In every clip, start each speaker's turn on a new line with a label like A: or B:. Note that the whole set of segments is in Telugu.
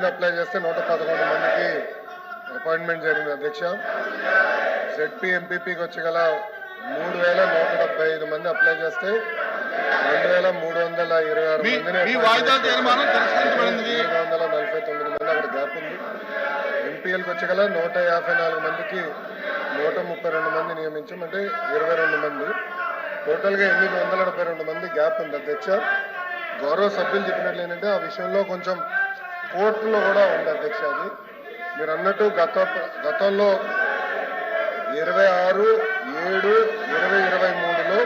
A: మంది అప్లై చేస్తే నూట పదకొండు మందికి అపాయింట్మెంట్ జరిగింది అధ్యక్ష. జెడ్పీ ఎంపీపీకి వచ్చి గల మూడు వేల నూట డెబ్బై ఐదు మంది అప్లై చేస్తే రెండు వేల మూడు వందల ఇరవై ఆరు మందిని వందల నలభై తొమ్మిది మంది అక్కడ గ్యాప్ ఉంది. ఎంపీఎల్కి వచ్చి గల నూట యాభై నాలుగు మందికి నూట ముప్పై రెండు మంది నియమించాం. అంటే ఇరవై రెండు మంది. టోటల్గా ఎనిమిది వందల డెబ్బై రెండు మంది గ్యాప్ ఉంది అధ్యక్ష. గౌరవ సభ్యులు చెప్పినట్లు ఏంటంటే ఆ విషయంలో కొంచెం కోర్టులో కూడా ఉంది అధ్యక్ష అది. మీరు అన్నట్టు గత గతంలో ఇరవై ఆరు ఏడు ఇరవై ఇరవై మూడులో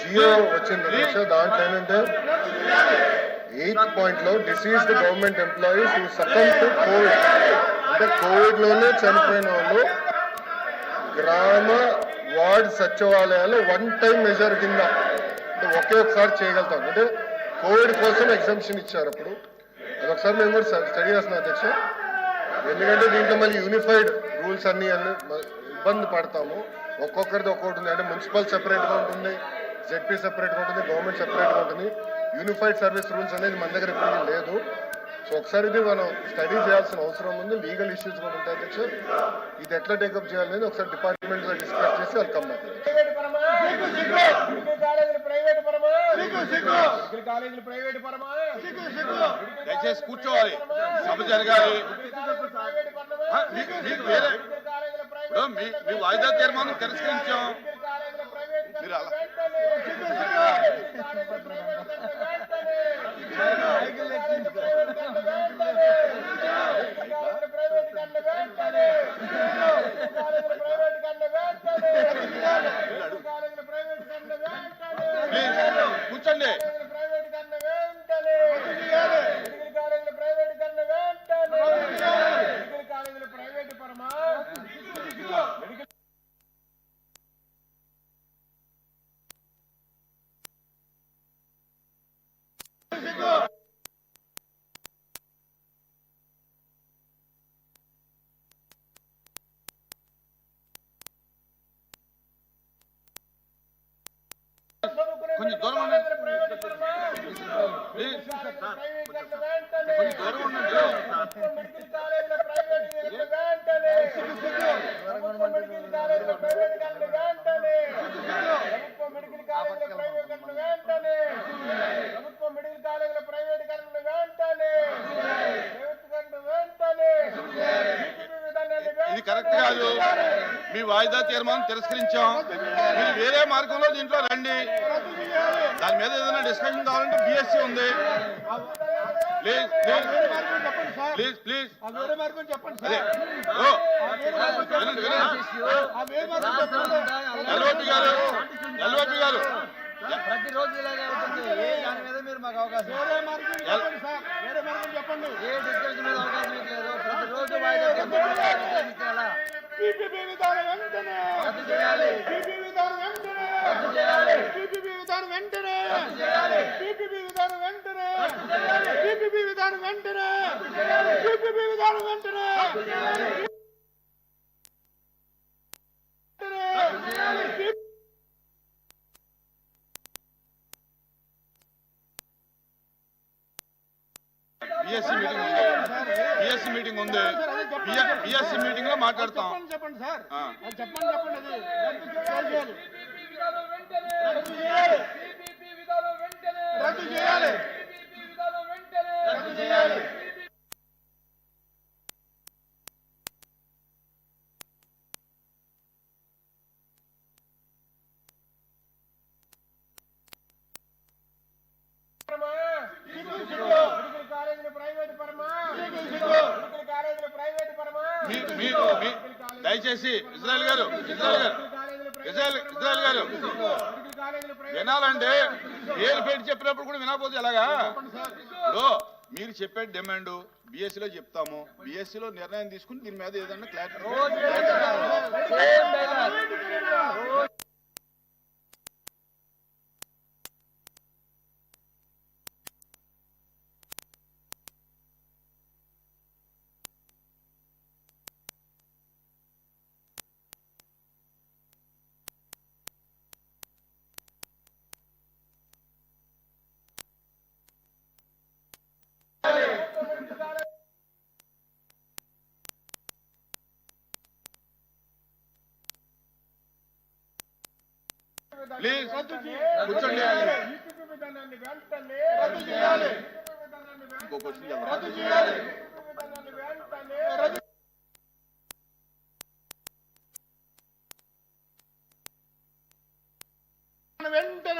A: జియో వచ్చింది అధ్యక్ష దాంట్లో ఏంటంటే ఎయిత్ పాయింట్లో deceased government employees who succumb to covid అంటే కోవిడ్లోనే చనిపోయిన వాళ్ళు గ్రామ వార్డ్ సచివాలయాలు వన్ టైం మెజర్ కింద అంటే ఒకే ఒకసారి చేయగలుగుతాం అంటే కోవిడ్ కోసం ఎగ్జామ్షన్ ఇచ్చారు అప్పుడు. అదొకసారి ఒకసారి మేము కూడా స్టడీ చేస్తున్నాం అధ్యక్ష. ఎందుకంటే దీంట్లో మళ్ళీ యూనిఫైడ్ రూల్స్ అన్ని అన్ని ఇబ్బంది పడతాము. ఒక్కొక్కరిది ఒక్కొక్కటి ఉంది. అంటే మున్సిపల్ సెపరేట్గా ఉంటుంది జెడ్పీ సెపరేట్గా ఉంటుంది గవర్నమెంట్ సెపరేట్గా ఉంటుంది. యూనిఫైడ్ సర్వీస్ రూల్స్ అనేది మన దగ్గర ఇప్పుడు లేదు. సో ఒకసారి ఇది మనం స్టడీ చేయాల్సిన అవసరం ఉంది. లీగల్ ఇష్యూస్ కూడా ఉంటాయి అధ్యక్ష. ఇది ఎట్లా టేకప్ చేయాలనేది ఒకసారి డిపార్ట్మెంట్ డిస్కస్ చేసి వెల్కమ్
B: ప్రైవేట్ పరమా మెడికల్ కాలేజీలు ప్రైవేట్ కాలేజీలు ప్రైవేట్ పరమా
C: దయచేసి కూర్చోవాలి. సభ జరగాలి. మీకు వేరే మీ వాయిదా తీర్మానం తిరస్కరించాం. మీరు అలా-
B: వెంటనే మెడికల్ కాలేజీలు ప్రైవేట్ కన్నా వెంటనే మెడికల్ కాలేజీలు ప్రైవేట్ కన్నా వెంటనే మెడికల్ కాలేజీలు ప్రైవేట్ కన్నా వెంటనే మెడికల్ కాలేజీలు ప్రైవేట్ కన్నా వెంటనే మెడికల్ కాలేజీలు ప్రైవేట్ కన్నా వెంటనే
C: ప్లీజ్ కూర్చోండి
B: ప్రైవేట్ కన్నా వెంటనే మెడికల్ కాలేజీలు ప్రైవేట్ కన్నా వెంటనే మెడికల్ కాలేజీలు ప్రైవేట్ పరమా మెడికల్
C: కొంచెం దూరం ఉండండి.
B: ప్రైవేట్ పరమా
C: ప్లీజ్
B: ప్రైవేట్ కన్నా వెంటనే
C: కొంచెం దూరం ఉండండి
B: మెడికల్ కాలేజీల ప్రైవేట్ వెంటనే ప్రభుత్వ మెడికల్ కాలేజీల ప్రైవేట్ కన్నా వెంటనే ప్రభుత్వ మెడికల్ కాలేజీల ప్రైవేట్ కన్నా వెంటనే ప్రభుత్వ మెడికల్ కాలేజీల ప్రైవేట్ కన్నా వెంటనే కొంచెం దూరం ఉండండి. బీజేపీ విధానాన్ని
C: ఇది కరెక్ట్ కాదు. మీ వాయిదా తీర్మానం తిరస్కరించాం. మీరు వేరే మార్గంలో దీంట్లో రండి. దాని మీద ఏదైనా డిస్కషన్ కావాలంటే బిఎస్సి ఉంది. ప్లీజ్ ప్లీజ్ ఎల్ఓపి గారు ఎల్ఓపి గారు.
D: ప్రతిరోజు ఇలాగే అవుతుంది ఏ దాని మీద మీరు మాకు అవకాశం
B: వేరే మార్గం చెప్పండి సార్ వేరే మార్గం చెప్పండి
D: ఏ డిస్కషన్ మీద అవకాశం లేదు ప్రతిరోజు రద్దు చేయాలి. రద్దు చేయాలి.
B: విధానం వెంటనే
D: చేయాలి
B: పీపీపీ విధానం వెంటనే పీపీపీ విధానం వెంటనే పీపీపీ విధానం వెంటనే
C: బిఎస్సి మీటింగ్ ఉంది బిఎస్సి మీటింగ్ ఉంది బిఎస్సి మీటింగ్లో మాట్లాడతాం
B: చెప్పండి సార్
C: ఆ.
B: అది చెప్పండి చెప్పండి అది రద్దు చేయాలి. రద్దు చేయాలి. రద్దు చేయాలి.
C: మీ- దయచేసి ఇజ్రాయల్ గారు ఇజ్రాయల్ గారు. ఇజ్రాయల్ గారు వినాలంటే పేరు పెట్టి చెప్పినప్పుడు కూడా వినకపోతే ఎలాగా? మీరు చెప్పే డిమాండ్ బిఎస్సిలో చెప్తాము. బిఎస్సిలో నిర్ణయం తీసుకుని దీని మీద ఏదన్నా క్లారిటీ ప్లీజ్. కూర్చోండి.
B: రద్దు చేయాలి.
C: ఇంకో క్వశ్చన్.
B: రద్దు చేయాలి వెంటనే